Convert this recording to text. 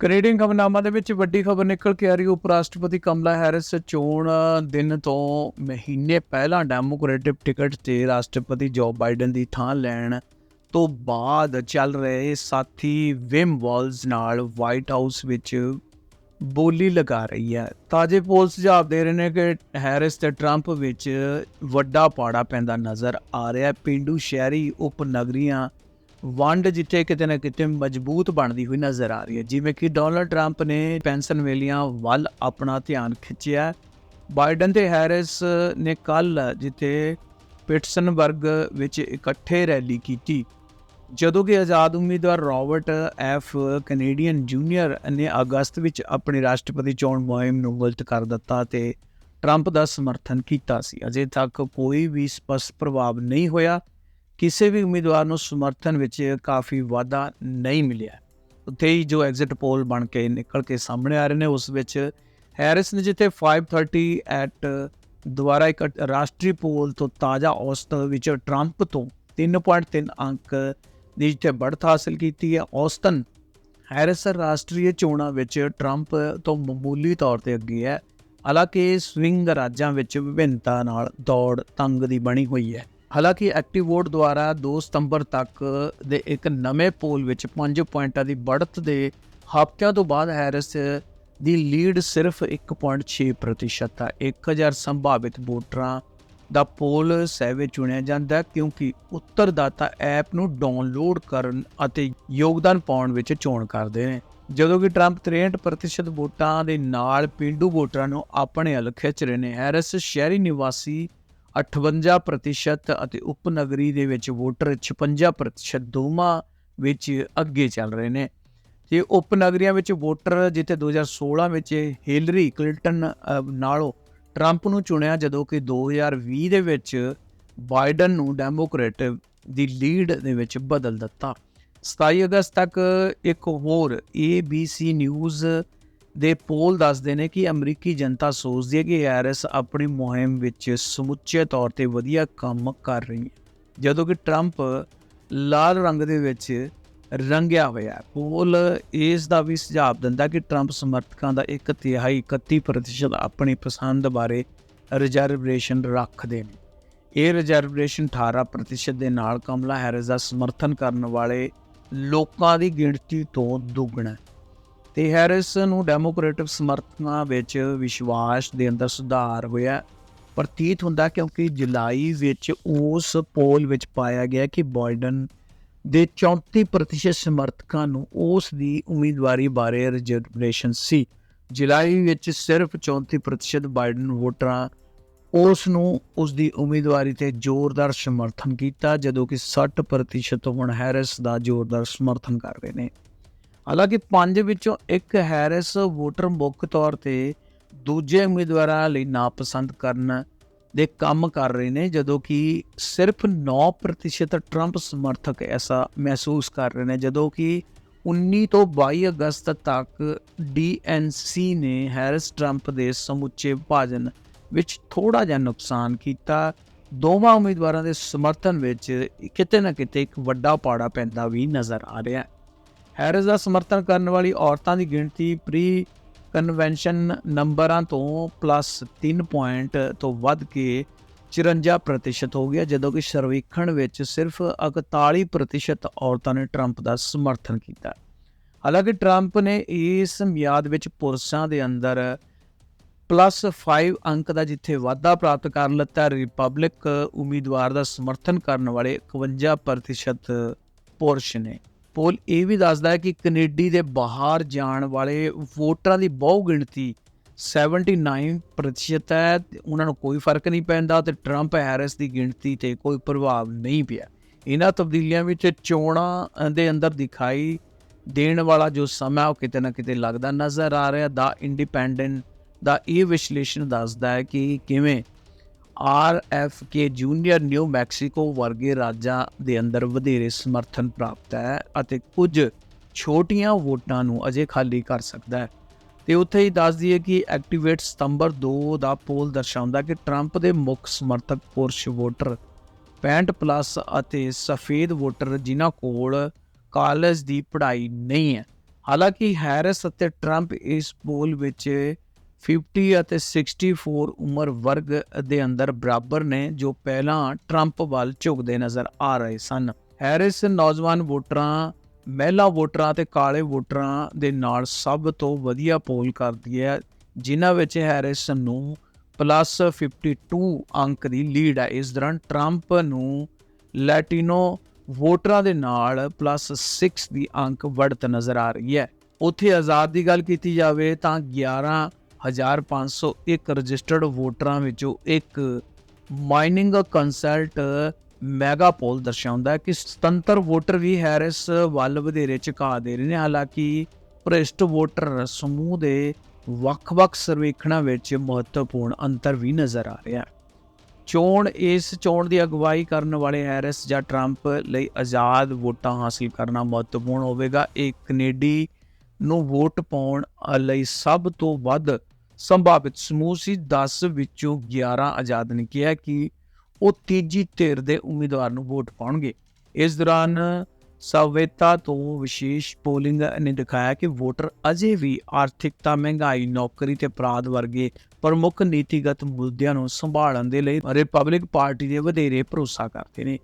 Canadian ਖਬਰਨਾਮਾ ਦੇ ਵਿੱਚ ਵੱਡੀ ਖਬਰ ਨਿਕਲ ਕੇ ਆ ਰਹੀ ਉਪ ਰਾਸ਼ਟਰਪਤੀ ਕਮਲਾ ਹੈਰਿਸ ਚੋਣ ਦਿਨ ਤੋਂ ਮਹੀਨੇ ਪਹਿਲਾਂ ਡੈਮੋਕ੍ਰੈਟਿਕ ਟਿਕਟ ਤੇ ਰਾਸ਼ਟਰਪਤੀ ਜੋ ਬਾਈਡਨ ਦੀ ਥਾਂ ਲੈਣ ਤੋਂ ਬਾਅਦ ਚੱਲ ਰਹੇ ਸਾਥੀ ਵਿਮ ਵਾਲਸ ਨਾਲ ਵਾਈਟ ਹਾਊਸ ਵਿੱਚ ਬੋਲੀ ਲਗਾ ਰਹੀ ਹੈ। ਤਾਜੇ ਪੋਲ ਸੁਝਾਅ ਦੇ ਰਹੇ ਨੇ ਕਿ ਹੈਰਿਸ ਤੇ ਟਰੰਪ ਵਿੱਚ ਵੱਡਾ ਪਾੜਾ ਪੈਂਦਾ ਨਜ਼ਰ ਆ ਰਿਹਾ ਹੈ। ਪਿੰਡੂ ਸ਼ਹਿਰੀ ਉਪਨਗਰੀਆਂ ਵੰਡ ਜਿੱਥੇ ਕਿਤੇ ਨਾ ਕਿਤੇ ਮਜ਼ਬੂਤ ਬਣਦੀ ਹੋਈ ਨਜ਼ਰ ਆ ਰਹੀ ਹੈ। ਜਿਵੇਂ ਕਿ ਡੋਨਲਡ ਟਰੰਪ ਨੇ ਪੈਨਸਨਵੇਲੀਆ ਵੱਲ ਆਪਣਾ ਧਿਆਨ ਖਿੱਚਿਆ। ਬਾਈਡਨ ਤੇ ਹੈਰਿਸ ਨੇ ਕੱਲ ਜਿੱਥੇ ਪਿਟਸਨਬਰਗ ਵਿੱਚ ਇਕੱਠੇ ਰੈਲੀ ਕੀਤੀ, ਜਦੋਂ ਕਿ ਆਜ਼ਾਦ ਉਮੀਦਵਾਰ ਰਾਬਰਟ ਐਫ ਕੈਨੇਡੀਅਨ ਜੂਨੀਅਰ ਨੇ ਅਗਸਤ ਵਿੱਚ ਆਪਣੀ ਰਾਸ਼ਟਰਪਤੀ ਚੋਣ ਮੁਹਿੰਮ ਨੂੰ ਗਲਤ ਕਰ ਦਿੱਤਾ ਤੇ ਟਰੰਪ ਦਾ ਸਮਰਥਨ ਕੀਤਾ ਸੀ। ਅਜੇ ਤੱਕ ਕੋਈ ਵੀ ਸਪਸ਼ਟ ਪ੍ਰਭਾਵ ਨਹੀਂ ਹੋਇਆ। ਕਿਸੇ ਵੀ ਉਮੀਦਵਾਰ ਨੂੰ ਸਮਰਥਨ ਵਿੱਚ ਕਾਫੀ ਵਾਧਾ ਨਹੀਂ ਮਿਲਿਆ। ਉੱਥੇ ਹੀ ਜੋ ਐਗਜ਼ਿਟ ਪੋਲ ਬਣ ਕੇ ਨਿਕਲ ਕੇ ਸਾਹਮਣੇ ਆ ਰਹੇ ਨੇ, ਉਸ ਵਿੱਚ ਹੈਰਿਸ ਨੇ ਜਿੱਥੇ 530 ਐਟ ਦੁਆਰਾ ਇੱਕ ਰਾਸ਼ਟਰੀ ਪੋਲ ਤੋਂ ਤਾਜ਼ਾ ਔਸਤ ਵਿੱਚ ਟਰੰਪ ਤੋਂ 3.3 ਅੰਕ ਦੀ ਜਿੱਥੇ ਬੜਤ ਹਾਸਲ ਕੀਤੀ ਹੈ। ਔਸਤਨ ਹੈਰਿਸ ਰਾਸ਼ਟਰੀ ਚੋਣਾਂ ਵਿੱਚ ਟਰੰਪ ਤੋਂ ਮਾਮੂਲੀ ਤੌਰ ਤੇ ਅੱਗੇ ਹੈ। ਹਾਲਾਂਕਿ ਸਵਿੰਗ ਰਾਜਾਂ ਵਿੱਚ ਵਿਭਿੰਨਤਾ ਨਾਲ ਦੌੜ ਤੰਗ ਦੀ ਬਣੀ ਹੋਈ ਹੈ। ਹਾਲਾਂਕਿ ਐਕਟਿਵ ਵੋਟ ਦੁਆਰਾ 2 ਸਤੰਬਰ ਤੱਕ ਦੇ ਇੱਕ ਨਵੇਂ ਪੋਲ ਵਿੱਚ 5 ਪੁਆਇੰਟਾਂ ਦੀ ਬੜਤ ਦੇ ਹਫ਼ਤਿਆਂ ਤੋਂ ਬਾਅਦ ਹੈਰਿਸ ਦੀ ਲੀਡ ਸਿਰਫ 1.6% ਹੈ 1000 ਸੰਭਾਵਿਤ ਵੋਟਰਾਂ ਦਾ ਪੋਲ ਸੈਵੇ ਚੁਣਿਆ ਜਾਂਦਾ ਕਿਉਂਕਿ ਉੱਤਰਦਾਤਾ ਐਪ ਨੂੰ ਡਾਊਨਲੋਡ ਕਰਨ ਅਤੇ ਯੋਗਦਾਨ ਪਾਉਣ ਵਿੱਚ ਚੋਣ ਕਰਦੇ ਨੇ। ਜਦੋਂ ਕਿ ਟਰੰਪ 63% ਵੋਟਾਂ ਦੇ ਨਾਲ ਪਿੰਡੂ ਵੋਟਰਾਂ ਨੂੰ ਆਪਣੇ ਅਲ ਖਿੱਚ ਰਹੇ ਨੇ, ਹੈਰਿਸ ਸ਼ਹਿਰੀ ਨਿਵਾਸੀ 58% ਅਤੇ ਉਪਨਗਰੀ ਦੇ ਵਿੱਚ ਵੋਟਰ 56% ਦੋਵਾਂ ਵਿੱਚ ਅੱਗੇ ਚੱਲ ਰਹੇ ਨੇ। ਤੇ ਉਪਨਗਰੀਆਂ ਵਿੱਚ ਵੋਟਰ ਜਿੱਥੇ 2016 ਵਿੱਚ ਹਿਲਰੀ ਕਲਿੰਟਨ ਨਾਲੋਂ ਟਰੰਪ ਨੂੰ ਚੁਣਿਆ, ਜਦੋਂ ਕਿ 2020 ਦੇ ਵਿੱਚ ਬਾਈਡਨ ਨੂੰ ਡੈਮੋਕ੍ਰੇਟ ਦੀ ਲੀਡ ਦੇ ਵਿੱਚ ਬਦਲ ਦਿੱਤਾ। 27 ਅਗਸਤ ਤੱਕ ਇੱਕ ਹੋਰ ABC ਨਿਊਜ਼ ਦੇ ਪੋਲ ਦੱਸਦੇ ਨੇ ਕਿ ਅਮਰੀਕੀ ਜਨਤਾ ਸੋਚਦੀ ਹੈ ਕਿ ਹੈਰਿਸ ਆਪਣੀ ਮੁਹਿੰਮ ਵਿੱਚ ਸਮੁੱਚੇ ਤੌਰ ਤੇ ਵਧੀਆ ਕੰਮ ਕਰ ਰਹੀ ਹੈ, ਜਦੋਂ ਕਿ ਟਰੰਪ ਲਾਲ ਰੰਗ ਦੇ ਵਿੱਚ ਰੰਗਿਆ ਹੋਇਆ ਹੈ। ਪੋਲ ਇਸ ਦਾ ਵੀ ਸੁਝਾਅ ਦਿੰਦਾ ਕਿ ਟਰੰਪ ਸਮਰਥਕਾਂ ਦਾ ਇੱਕ ਤਿਹਾਈ 31% ਆਪਣੀ ਪਸੰਦ ਬਾਰੇ ਰਿਜ਼ਰਵੇਸ਼ਨ ਰੱਖਦੇ ਨੇ। ਇਹ ਰਿਜ਼ਰਵੇਸ਼ਨ 18% ਦੇ ਨਾਲ ਕਮਲਾ ਹੈਰਿਸ ਦਾ ਸਮਰਥਨ ਕਰਨ ਵਾਲੇ ਲੋਕਾਂ ਦੀ ਗਿਣਤੀ ਤੋਂ ਦੁੱਗਣਾ ਹੈ। ਤੇ ਹੈਰਿਸ ਨੂੰ ਡੈਮੋਕ੍ਰੈਟਿਕ ਸਮਰਥਕਾਂ ਵਿੱਚ ਵਿਸ਼ਵਾਸ ਦੇ ਅੰਦਰ ਸੁਧਾਰ ਹੋਇਆ। ਪ੍ਰਤੀਤ ਹੁੰਦਾ ਕਿਉਂਕਿ ਜੁਲਾਈ ਵਿੱਚ ਉਸ ਪੋਲ ਵਿੱਚ ਪਾਇਆ ਗਿਆ ਕਿ ਬਾਈਡਨ ਦੇ 34% ਸਮਰਥਕਾਂ ਨੂੰ ਉਸ ਦੀ ਉਮੀਦਵਾਰੀ ਬਾਰੇ ਰਿਜ਼ਰਵੇਸ਼ਨ ਸੀ। ਜੁਲਾਈ ਵਿੱਚ ਸਿਰਫ 34% ਬਾਈਡਨ ਵੋਟਰਾਂ ਉਸ ਨੂੰ ਉਸ ਦੀ ਉਮੀਦਵਾਰੀ ਤੇ ਜ਼ੋਰਦਾਰ ਸਮਰਥਨ ਕੀਤਾ, ਜਦੋਂ ਕਿ 60% ਹੁਣ ਹੈਰਿਸ ਦਾ ਜ਼ੋਰਦਾਰ ਸਮਰਥਨ ਕਰ ਰਹੇ ਨੇ। ਹਾਲਾਂਕਿ ਪੰਜ ਵਿੱਚੋਂ ਇੱਕ ਹੈਰਿਸ ਵੋਟਰ ਮੁੱਖ ਤੌਰ ਤੇ ਦੂਜੇ ਉਮੀਦਵਾਰਾਂ ਲਈ ਨਾਪਸੰਦ ਕਰਨ ਦੇ ਕੰਮ ਕਰ ਰਹੇ ਨੇ, ਜਦੋਂ ਕਿ ਸਿਰਫ 9% ਟਰੰਪ ਸਮਰਥਕ ਐਸਾ ਮਹਿਸੂਸ ਕਰ ਰਹੇ ਨੇ, ਜਦੋਂ ਕਿ 19 ਤੋਂ 22 ਅਗਸਤ ਤੱਕ ਡੀਐਨਸੀ ਨੇ ਹੈਰਿਸ ਟਰੰਪ ਦੇ ਸਮੁੱਚੇ ਵਿਭਾਜਨ ਵਿੱਚ ਥੋੜਾ ਜਿਹਾ ਨੁਕਸਾਨ ਕੀਤਾ। ਦੋਵਾਂ ਉਮੀਦਵਾਰਾਂ ਦੇ ਸਮਰਥਨ ਵਿੱਚ ਕਿਤੇ ਨਾ ਕਿਤੇ ਇੱਕ ਵੱਡਾ ਪਾੜਾ ਪੈਂਦਾ ਵੀ ਨਜ਼ਰ ਆ ਰਿਹਾ ਹੈ। ਹੈਰਿਸ ਦਾ ਸਮਰਥਨ ਕਰਨ ਵਾਲੀ ਔਰਤਾਂ ਦੀ ਗਿਣਤੀ ਪ੍ਰੀ ਕਨਵੈਨਸ਼ਨ ਨੰਬਰਾਂ ਤੋਂ ਪਲੱਸ 3 ਪੁਆਇੰਟ ਤੋਂ ਵੱਧ ਕੇ 54% ਹੋ ਗਿਆ, ਜਦੋਂ ਕਿ ਸਰਵੇਖਣ ਵਿੱਚ ਸਿਰਫ 41% ਔਰਤਾਂ ਨੇ ਟਰੰਪ ਦਾ ਸਮਰਥਨ ਕੀਤਾ। ਹਾਲਾਂਕਿ ਟਰੰਪ ਨੇ ਇਸ ਮਿਆਦ ਵਿੱਚ ਪੁਰਸ਼ਾਂ ਦੇ ਅੰਦਰ ਪਲੱਸ 5 ਅੰਕ ਦਾ ਜਿੱਥੇ ਵਾਧਾ ਪ੍ਰਾਪਤ ਕਰ ਲਿੱਤਾ, ਰਿਪਬਲਿਕ ਉਮੀਦਵਾਰ ਦਾ ਸਮਰਥਨ ਕਰਨ ਵਾਲੇ 51% ਪੁਰਸ਼ ਨੇ। ਪੋਲ ਇਹ ਵੀ ਦੱਸਦਾ ਹੈ ਕਿ ਕੈਨੇਡੀ ਦੇ ਬਾਹਰ ਜਾਣ ਵਾਲੇ ਵੋਟਰਾਂ ਦੀ ਬਹੁ ਗਿਣਤੀ 79% ਹੈ ਉਹਨਾਂ ਨੂੰ ਕੋਈ ਫ਼ਰਕ ਨਹੀਂ ਪੈਂਦਾ ਤੇ ਟਰੰਪ ਹੈਰਿਸ ਦੀ ਗਿਣਤੀ ਤੇ ਕੋਈ ਪ੍ਰਭਾਵ ਨਹੀਂ ਪਿਆ। ਇਹਨਾਂ ਤਬਦੀਲੀਆਂ ਵਿੱਚ ਚੋਣਾਂ ਦੇ ਅੰਦਰ ਦਿਖਾਈ ਦੇਣ ਵਾਲਾ ਜੋ ਸਮਾਂ ਉਹ ਕਿਤੇ ਨਾ ਕਿਤੇ ਲੱਗਦਾ ਨਜ਼ਰ ਆ ਰਿਹਾ। ਦਾ ਇੰਡੀਪੈਂਡੈਂਟ ਦਾ ਇਹ ਵਿਸ਼ਲੇਸ਼ਣ ਦੱਸਦਾ ਹੈ ਕਿ ਕਿਵੇਂ R F K junior New Mexico ਵਰਗੇ ਰਾਜਾਂ ਦੇ ਅੰਦਰ ਵਧੇਰੇ ਸਮਰਥਨ ਪ੍ਰਾਪਤ ਹੈ ਅਤੇ ਕੁਝ ਛੋਟੀਆਂ ਵੋਟਾਂ ਨੂੰ ਅਜੇ ਖਾਲੀ ਕਰ ਸਕਦਾ ਹੈ। ਤੇ ਉੱਥੇ ਹੀ ਦੱਸ ਦਈਏ ਕਿ ਐਕਟੀਵੇਟ ਸਤੰਬਰ 2 ਦਾ ਪੋਲ ਦਰਸਾਉਂਦਾ ਕਿ ਟਰੰਪ ਦੇ ਮੁੱਖ ਸਮਰਥਕ ਪੁਰਸ਼ ਵੋਟਰ 65 ਪਲੱਸ ਅਤੇ ਸਫੇਦ ਵੋਟਰ ਜਿਨ੍ਹਾਂ ਕੋਲ ਕਾਲਜ ਦੀ ਪੜ੍ਹਾਈ ਨਹੀਂ ਹੈ। ਹਾਲਾਂਕਿ ਹੈਰਿਸ ਅਤੇ ਟਰੰਪ ਇਸ ਪੋਲ ਵਿੱਚ 50 ਅਤੇ 64 ਉਮਰ ਵਰਗ ਦੇ ਅੰਦਰ ਬਰਾਬਰ ਨੇ ਜੋ ਪਹਿਲਾਂ ਟਰੰਪ ਵੱਲ ਝੁਕਦੇ ਨਜ਼ਰ ਆ ਰਹੇ ਸਨ। ਹੈਰਿਸ ਨੌਜਵਾਨ ਵੋਟਰਾਂ, ਮਹਿਲਾ ਵੋਟਰਾਂ ਤੇ ਕਾਲੇ ਵੋਟਰਾਂ ਦੇ ਨਾਲ ਸਭ ਤੋਂ ਵਧੀਆ ਪੋਲ ਕਰਦੀ ਹੈ, ਜਿਨ੍ਹਾਂ ਵਿੱਚ ਹੈਰਿਸ ਨੂੰ ਪਲੱਸ 52 ਅੰਕ ਦੀ ਲੀਡ ਹੈ। ਇਸ ਦੌਰਾਨ ਟਰੰਪ ਨੂੰ ਲੈਟਿਨੋ ਵੋਟਰਾਂ ਦੇ ਨਾਲ ਪਲੱਸ 6 ਦੀ ਅੰਕ ਵੜਤ ਨਜ਼ਰ ਆ ਰਹੀ ਹੈ। ਉੱਥੇ ਆਜ਼ਾਦ ਦੀ ਗੱਲ ਕੀਤੀ ਜਾਵੇ ਤਾਂ 11501 ਰਜਿਸਟਰਡ ਵੋਟਰਾਂ ਵਿੱਚੋਂ ਇੱਕ ਮਾਈਨਿੰਗ ਕੰਸਲਟ ਮੈਗਾ ਪੋਲ ਦਰਸਾਉਂਦਾ ਹੈ ਕਿ ਸੁਤੰਤਰ ਵੋਟਰ ਵੀ ਹੈਰਿਸ ਵੱਲ ਵਧੇਰੇ ਝੁਕਾ ਦੇ ਰਹੇ ਨੇ। ਹਾਲਾਂਕਿ ਭ੍ਰਿਸ਼ਟ ਵੋਟਰ ਸਮੂਹ ਦੇ ਵੱਖ-ਵੱਖ ਸਰਵੇਖਣਾਂ ਵਿੱਚ ਮਹੱਤਵਪੂਰਨ ਅੰਤਰ ਵੀ ਨਜ਼ਰ ਆ ਰਿਹਾ ਹੈ। ਚੋਣ, ਇਸ ਚੋਣ ਦੀ ਅਗਵਾਈ ਕਰਨ ਵਾਲੇ ਹੈਰਿਸ ਜਾਂ ਟਰੰਪ ਲਈ ਆਜ਼ਾਦ ਵੋਟਾਂ ਹਾਸਲ ਕਰਨਾ ਮਹੱਤਵਪੂਰਨ ਹੋਵੇਗਾ। ਇਹ ਕੈਨੇਡੀ ਨੂੰ ਵੋਟ ਪਾਉਣ ਲਈ ਸਭ ਤੋਂ ਵੱਧ ਸੰਭਾਵਿਤ ਸਮੂਹ ਸੀ। 10 ਵਿੱਚੋਂ 11 ਆਜ਼ਾਦ ਨੇ ਕਿਹਾ ਕਿ ਉਹ ਤੀਜੀ ਧਿਰ ਦੇ ਉਮੀਦਵਾਰ ਨੂੰ ਵੋਟ ਪਾਉਣਗੇ। ਇਸ ਦੌਰਾਨ ਸਵੇਤਾ ਤੋਂ ਵਿਸ਼ੇਸ਼ ਪੋਲਿੰਗ ਨੇ ਦਿਖਾਇਆ ਕਿ ਵੋਟਰ ਅਜੇ ਵੀ ਆਰਥਿਕਤਾ, ਮਹਿੰਗਾਈ, ਨੌਕਰੀ ਤੇ ਅਪਰਾਧ ਵਰਗੇ ਪ੍ਰਮੁੱਖ ਨੀਤੀਗਤ ਮੁੱਦਿਆਂ ਨੂੰ ਸੰਭਾਲਣ ਦੇ ਲਈ ਰਿਪਬਲਿਕ ਪਾਰਟੀ ਦੇ ਵਧੇਰੇ ਭਰੋਸਾ ਕਰਦੇ ਨੇ।